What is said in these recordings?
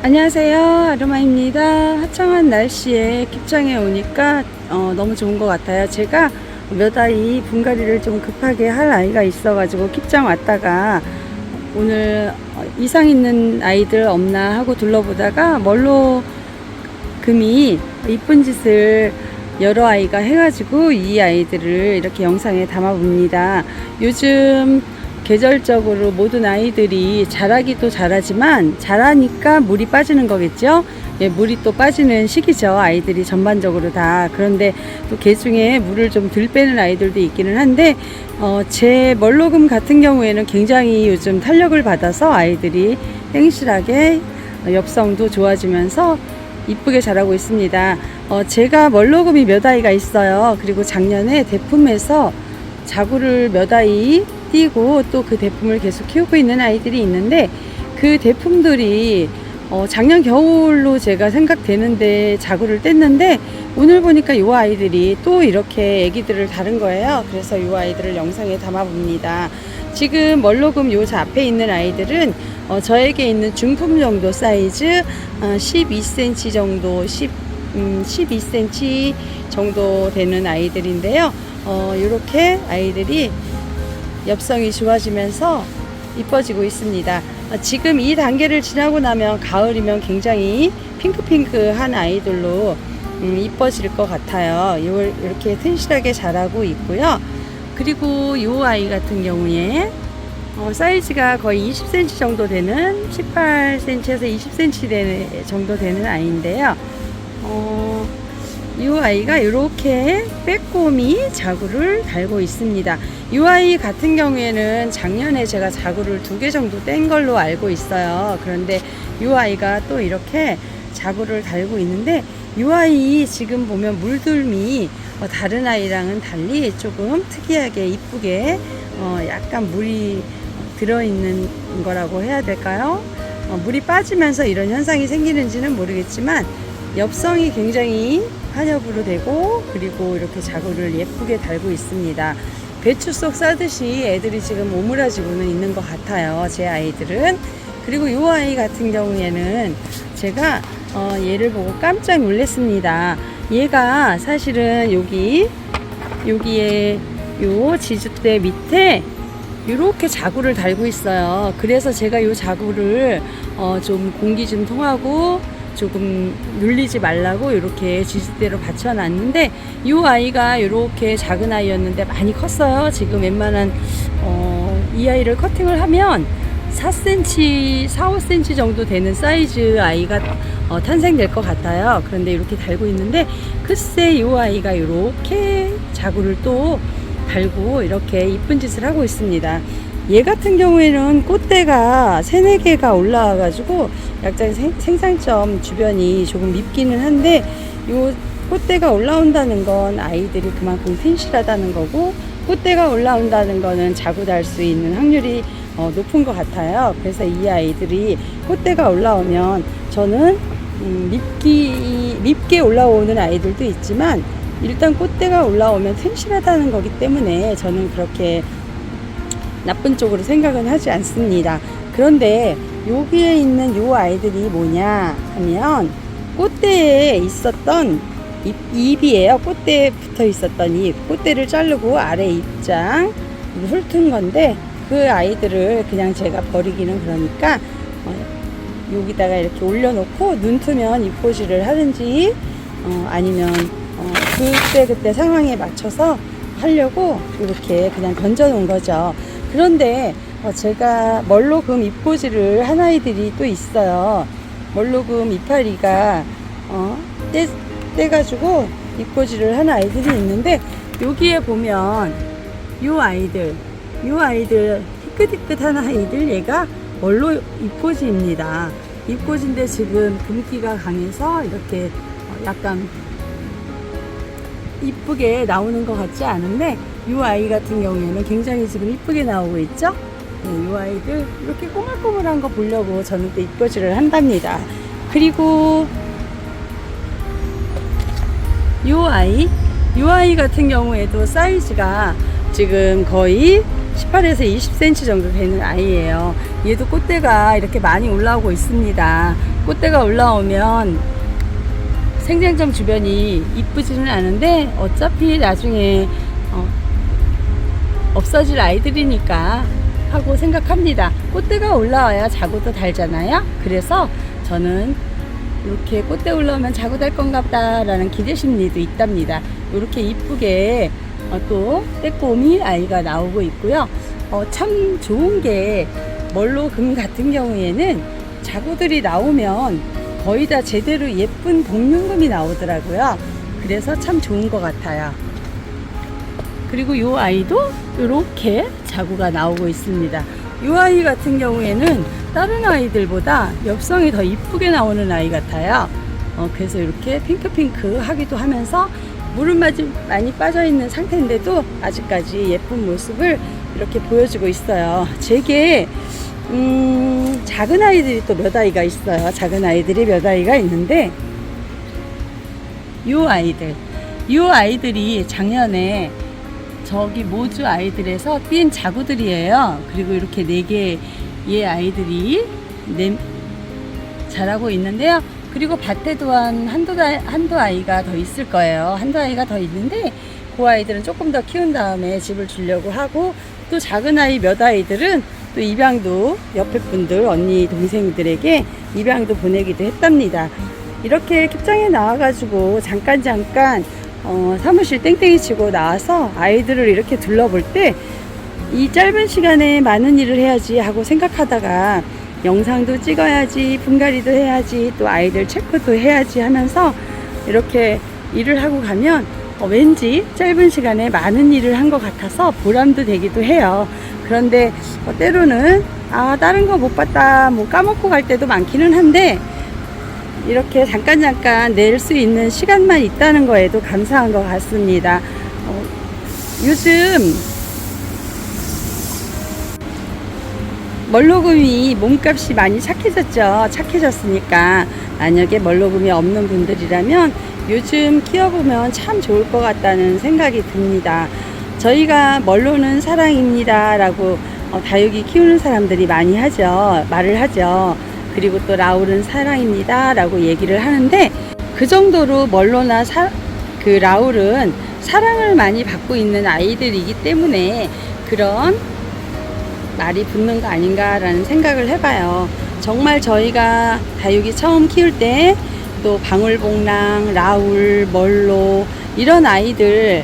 안녕하세요. 아르마입니다. 화창한 날씨에 깁장에 오니까 어, 너무 좋은 것 같아요. 제가 몇 아이 분갈이를 좀 급하게 할 아이가 있어 가지고 깁장 왔다가 오늘 어, 이상 있는 아이들 없나 하고 둘러보다가 멀로 금이 이쁜 짓을 여러 아이가 해가지고 이 아이들을 이렇게 영상에 담아봅니다. 요즘 계절적으로 모든 아이들이 자라기도 잘하지만 자라니까 물이 빠지는 거겠죠? 예, 물이 또 빠지는 시기죠. 아이들이 전반적으로 다. 그런데 또 개 중에 물을 좀 덜 빼는 아이들도 있기는 한데, 어, 제 멀로금 같은 경우에는 굉장히 요즘 탄력을 받아서 아이들이 행실하게 엽성도 좋아지면서 이쁘게 자라고 있습니다. 어, 제가 멀로금이 몇 아이가 있어요. 그리고 작년에 대품에서 자구를 몇 아이 띄고 또 그 대품을 계속 키우고 있는 아이들이 있는데 그 대품들이 어, 작년 겨울로 제가 생각되는데 자구를 뗐는데 오늘 보니까 이 아이들이 또 이렇게 애기들을 다른 거예요. 그래서 이 아이들을 영상에 담아 봅니다. 지금 멀로금 요 앞에 있는 아이들은 어, 저에게 있는 중품 정도 사이즈 어, 12cm 정도 10, 음, 12cm 정도 되는 아이들인데요. 어, 이렇게 아이들이 엽성이 좋아지면서 이뻐지고 있습니다. 어, 지금 이 단계를 지나고 나면 가을이면 굉장히 핑크핑크한 아이들로 음, 이뻐질 것 같아요. 요, 이렇게 튼실하게 자라고 있고요. 그리고 이 아이 같은 경우에 어, 사이즈가 거의 20cm 정도 되는 18cm에서 20cm 되는, 정도 되는 아이인데요. 어, 이 아이가 이렇게 빼꼼히 자구를 달고 있습니다. 이 아이 같은 경우에는 작년에 제가 자구를 두 개 정도 뗀 걸로 알고 있어요. 그런데 이 아이가 또 이렇게 자구를 달고 있는데 이 아이 지금 보면 물들미 어, 다른 아이랑은 달리 조금 특이하게 이쁘게 어, 약간 물이 들어있는 거라고 해야 될까요? 어, 물이 빠지면서 이런 현상이 생기는지는 모르겠지만 엽성이 굉장히 한엽으로 되고 그리고 이렇게 자구를 예쁘게 달고 있습니다. 배추 속 싸듯이 애들이 지금 오므라지고는 있는 것 같아요. 제 아이들은. 그리고 이 아이 같은 경우에는 제가 어, 얘를 보고 깜짝 놀랐습니다. 얘가 사실은 여기 여기에 요 지주대 밑에 이렇게 자구를 달고 있어요. 그래서 제가 이 자구를 어, 좀 공기 좀 통하고 조금 눌리지 말라고 이렇게 지지대로 받쳐놨는데 이 아이가 이렇게 작은 아이였는데 많이 컸어요. 지금 웬만한 어, 이 아이를 커팅을 하면 4cm, 4, 5cm 정도 되는 사이즈 아이가 어, 탄생될 것 같아요. 그런데 이렇게 달고 있는데 글쎄 이 아이가 이렇게 자구를 또 달고 이렇게 이쁜 짓을 하고 있습니다. 얘 같은 경우에는 꽃대가 세네 개가 올라와가지고 약간 생, 생산점 주변이 조금 밉기는 한데 요 꽃대가 올라온다는 건 아이들이 그만큼 튼실하다는 거고 꽃대가 올라온다는 거는 자고 달 수 있는 확률이 어, 높은 것 같아요. 그래서 이 아이들이 꽃대가 올라오면 저는 음, 밉기, 밉게 올라오는 아이들도 있지만 일단 꽃대가 올라오면 튼실하다는 거기 때문에 저는 그렇게 나쁜 쪽으로 생각은 하지 않습니다. 그런데 여기에 있는 요 아이들이 뭐냐 하면 꽃대에 있었던 잎, 잎이에요. 꽃대에 붙어 있었던 잎. 꽃대를 자르고 아래 잎장 훑은 건데 그 아이들을 그냥 제가 버리기는 그러니까 어, 여기다가 이렇게 올려놓고 눈 트면 잎꽂이를 하든지 어, 아니면 어, 그때 그때 상황에 맞춰서 하려고 이렇게 그냥 던져 놓은 거죠. 그런데 어, 제가 멀로금 잎꽂이를 한 아이들이 또 있어요. 멀로금 이파리가 어, 떼, 떼가지고 잎꽂이를 한 아이들이 있는데 여기에 보면 요 아이들 요 아이들 희끗희끗한 아이들 얘가 멀로 잎꽂이입니다. 잎꽂이인데 지금 금기가 강해서 이렇게 어, 약간 이쁘게 나오는 것 같지 않은데 이 아이 같은 경우에는 굉장히 지금 이쁘게 나오고 있죠. 네, 이 아이들 이렇게 꼬물꼬물한 거 보려고 저는 또 잎꽂이를 한답니다. 그리고 이 아이, 이 아이 같은 경우에도 사이즈가 지금 거의 18에서 20cm 정도 되는 아이예요. 얘도 꽃대가 이렇게 많이 올라오고 있습니다. 꽃대가 올라오면 생장점 주변이 이쁘지는 않은데 어차피 나중에 어, 없어질 아이들이니까 하고 생각합니다. 꽃대가 올라와야 자구도 달잖아요. 그래서 저는 이렇게 꽃대 올라오면 자구 달 건가 보다라는 기대 심리도 있답니다. 이렇게 이쁘게 어, 또 빼꼼히 아이가 나오고 있고요. 어, 참 좋은 게 멀로금 같은 경우에는 자구들이 나오면 거의 다 제대로 예쁜 복륜금이 나오더라고요. 그래서 참 좋은 것 같아요. 그리고 이 아이도 이렇게 자구가 나오고 있습니다. 이 아이 같은 경우에는 다른 아이들보다 엽성이 더 이쁘게 나오는 아이 같아요. 어, 그래서 이렇게 핑크핑크 하기도 하면서 물은 많이, 빠져 있는 상태인데도 아직까지 예쁜 모습을 이렇게 보여주고 있어요. 제게 음, 작은 아이들이 또 몇 아이가 있어요. 작은 아이들이 몇 아이가 있는데 요 아이들, 요 아이들이 작년에 저기 모주 아이들에서 띈 자구들이에요. 그리고 이렇게 네 개의 아이들이 네, 자라고 있는데요. 그리고 밭에 또한 한두, 다- 한두 아이가 더 있을 거예요. 한두 아이가 더 있는데 그 아이들은 조금 더 키운 다음에 집을 주려고 하고 또 작은 아이 몇 아이들은 또 입양도 옆에 분들 언니 동생들에게 입양도 보내기도 했답니다. 이렇게 킵장에 나와가지고 잠깐 잠깐 어, 사무실 땡땡이 치고 나와서 아이들을 이렇게 둘러볼 때 이 짧은 시간에 많은 일을 해야지 하고 생각하다가 영상도 찍어야지, 분갈이도 해야지, 또 아이들 체크도 해야지 하면서 이렇게 일을 하고 가면 어, 왠지 짧은 시간에 많은 일을 한 것 같아서 보람도 되기도 해요. 그런데 어, 때로는 아 다른 거 못 봤다, 뭐 까먹고 갈 때도 많기는 한데 이렇게 잠깐 잠깐 낼 수 있는 시간만 있다는 거에도 감사한 것 같습니다. 어, 요즘 멀로금이 몸값이 많이 착해졌죠. 착해졌으니까 만약에 멀로금이 없는 분들이라면 요즘 키워보면 참 좋을 것 같다는 생각이 듭니다. 저희가 멀로는 사랑입니다. 라고 어, 다육이 키우는 사람들이 많이 하죠. 말을 하죠. 그리고 또 라울은 사랑입니다. 라고 얘기를 하는데 그 정도로 멀로나 사, 그 라울은 사랑을 많이 받고 있는 아이들이기 때문에 그런 말이 붙는 거 아닌가라는 생각을 해봐요. 정말 저희가 다육이 처음 키울 때 또 방울복랑, 라울, 멀로 이런 아이들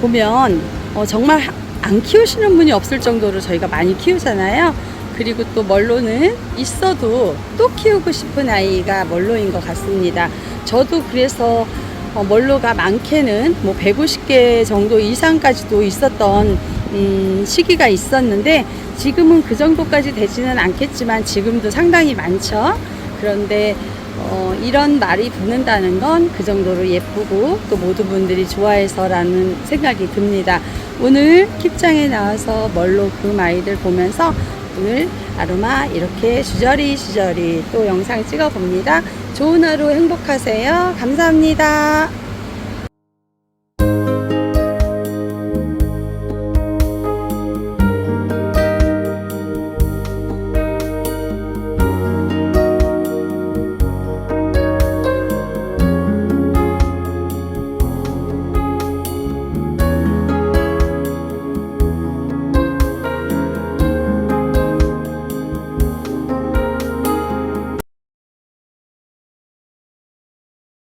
보면 어, 정말 하- 안 키우시는 분이 없을 정도로 저희가 많이 키우잖아요. 그리고 또 멀로는 있어도 또 키우고 싶은 아이가 멀로인 것 같습니다. 저도 그래서 어, 멀로가 많게는 뭐 150개 정도 이상까지도 있었던 음, 시기가 있었는데 지금은 그 정도까지 되지는 않겠지만 지금도 상당히 많죠. 그런데 어, 이런 말이 붙는다는 건 그 정도로 예쁘고 또 모든 분들이 좋아해서라는 생각이 듭니다. 오늘 킵장에 나와서 멀로 그 아이들 보면서 오늘 아로마 이렇게 주저리 주저리 또 영상 찍어 봅니다. 좋은 하루 행복하세요. 감사합니다.